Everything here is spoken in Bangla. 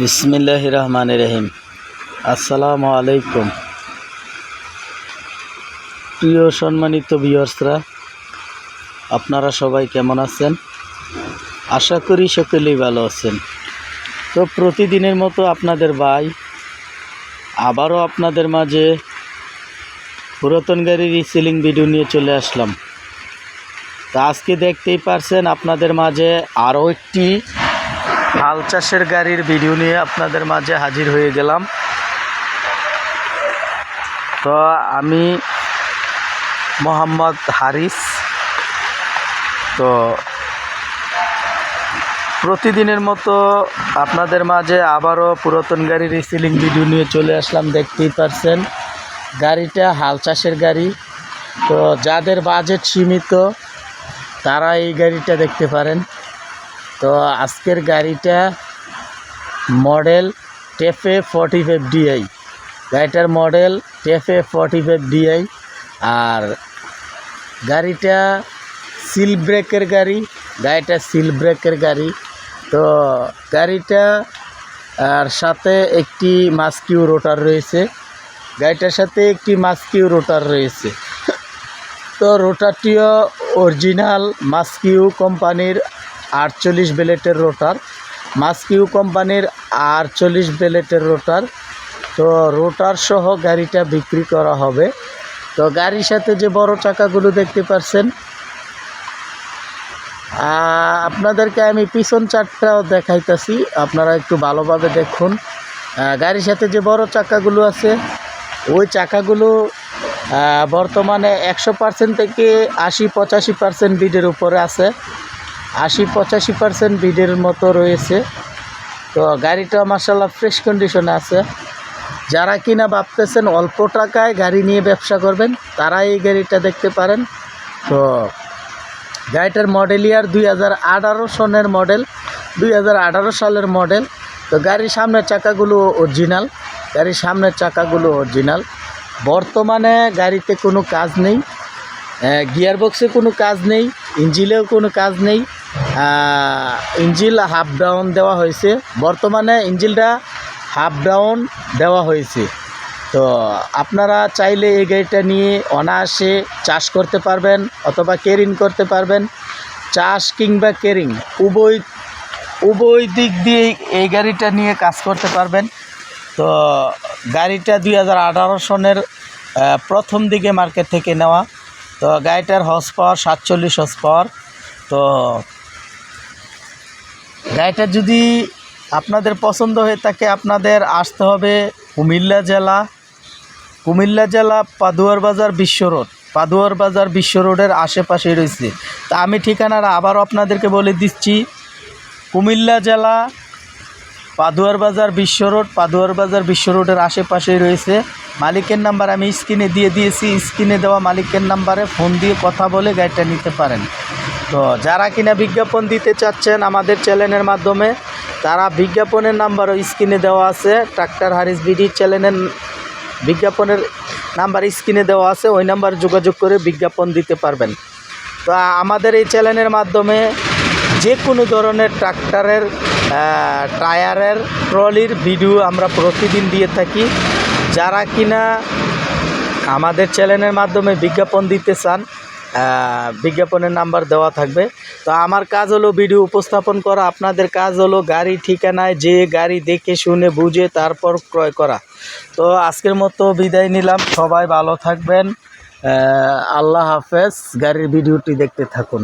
বিসমিল্লাহ রহমান রহিম আসসালামু আলাইকুম প্রিয় সম্মানিত ভিউয়ার্সরা, আপনারা সবাই কেমন আছেন? আশা করি সকলেই ভালো আছেন। তো প্রতিদিনের মতো আপনাদের ভাই, আবারও আপনাদের মাঝে পুরাতন গাড়ির রিসেলিং ভিডিও নিয়ে চলে আসলাম। তা আজকে দেখতেই পারছেন আপনাদের মাঝে আরও একটি হাল চাষের গাড়ির ভিডিও নিয়ে আপনাদের মাঝে হাজির হয়ে গেলাম। তো আমি মোহাম্মদ হারিস। তো প্রতিদিনের মতো আপনাদের মাঝে আবারও পুরাতন গাড়ির রিসিলিং ভিডিও নিয়ে চলে আসলাম, দেখতেই পারছেন। গাড়িটা হাল চাষের গাড়ি। তো যাদের বাজেট সীমিত, তারা এই গাড়িটা দেখতে পারেন। তো আজকের গাড়িটা model TAFE forty five DI. গাড়িটার model TAFE forty five DI. আর গাড়িটা সিল ব্রেকের গাড়ি, গাড়িটা সিল ব্রেকের গাড়ি। তো গাড়িটা, আর সাথে একটি মাস্কিউ রোটার রয়েছে। গাড়িটার সাথে একটি মাস্কিউ রোটার রয়েছে। তো রোটারটিও অরিজিনাল মাস্কিউ কোম্পানির আটচল্লিশ বেলেটের রোটার, মাস্কিউ কোম্পানির আটচল্লিশ বেলেটের রোটার। তো রোটার সহ গাড়িটা বিক্রি করা হবে। তো গাড়ির সাথে যে বড় চাকাগুলো দেখতে পাচ্ছেন আপনাদেরকে আমি পিছন চারটাও দেখাইতেছি, আপনারা একটু ভালোভাবে দেখুন। গাড়ির সাথে যে বড় চাকাগুলো আছে, ওই চাকাগুলো বর্তমানে একশো পার্সেন্ট থেকে আশি পঁচাশি পার্সেন্ট বিডের উপরে আছে। আশি পঁচাশি পার্সেন্ট বিডের মতো রয়েছে। তো গাড়িটা মার্শাল্লাহ ফ্রেশ কন্ডিশনে আছে। যারা কিনা ভাবতেছেন অল্প টাকায় গাড়ি নিয়ে ব্যবসা করবেন তারা এই গাড়িটা দেখতে পারেন। তো গাড়িটার মডেল ইয়ার দুই হাজার আঠারো সনের মডেল দুই হাজার আঠারো সালের মডেল তো গাড়ির সামনের চাকাগুলো অরিজিনাল গাড়ির সামনের চাকাগুলো অরিজিনাল বর্তমানে গাড়িতে কোনো কাজ নেই গিয়ার বক্সে কোনো কাজ নেই ইঞ্জিলেও কোনো কাজ নেই। ইঞ্জিল হাফ ডাউন দেওয়া হয়েছে। বর্তমানে ইঞ্জিলটা হাফ ডাউন দেওয়া হয়েছে। তো আপনারা চাইলে এই গাড়িটা নিয়ে অনায়াসে চাষ করতে পারবেন অথবা কেরিং করতে পারবেন। চাষ কিংবা কেরিং উভয় উভয় দিক দিয়ে এই গাড়িটা নিয়ে কাজ করতে পারবেন। তো গাড়িটা দুই হাজার আঠারো সনের প্রথম দিকে মার্কেট থেকে নেওয়া। তো গাড়িটার হর্স পাওয়ার সাতচল্লিশ হর্স পাওয়ার তো গাড়িটা যদি আপনাদের পছন্দ হয়ে থাকে, আপনাদের আসতে হবে কুমিল্লা জেলা। কুমিল্লা জেলা পাদুয়ার বাজার বিশ্ব রোড। পাদুয়ার বাজার বিশ্ব রোডের আশেপাশে রয়েছে। তা আমি ঠিকানাটা আবারও আপনাদেরকে বলে দিচ্ছি। কুমিল্লা জেলা পাদুয়ার বাজার বিশ্ব রোড, পাদুয়ার বাজার বিশ্ব রোডের আশেপাশেই রয়েছে। মালিকের নাম্বার আমি স্ক্রিনে দিয়ে দিয়েছি। স্ক্রিনে দেওয়া মালিকের নাম্বারে ফোন দিয়ে কথা বলে গাড়িটা নিতে পারেন। তো যারা কিনা বিজ্ঞাপন দিতে চাচ্ছেন আমাদের চ্যানেলের মাধ্যমে, তারা বিজ্ঞাপনের নাম্বারও স্ক্রিনে দেওয়া আছে ট্রাক্টর হারিস বিডি চ্যানেলের বিজ্ঞাপনের নাম্বার স্ক্রিনে দেওয়া আছে, ওই নাম্বার যোগাযোগ করে বিজ্ঞাপন দিতে পারবেন। তো আমাদের এই চ্যানেলের মাধ্যমে যে কোনো ধরনের ট্রাক্টরের টায়ারের, ট্রলির ভিডিও আমরা প্রতিদিন দিয়ে থাকি। যারা কিনা আমাদের চ্যানেলের মাধ্যমে বিজ্ঞাপন দিতে চান বিজ্ঞাপনের নাম্বার দেওয়া থাকবে। তো আমার কাজ হলো ভিডিও উপস্থাপন করা, আপনাদের কাজ হলো গাড়ি ঠিকানায় যে গাড়ি দেখে শুনে বুঝে তারপর ক্রয় করা। তো আজকের মতো বিদায় নিলাম, সবাই ভালো থাকবেন। আল্লাহ হাফেজ, গাড়ির ভিডিওটি দেখতে থাকুন।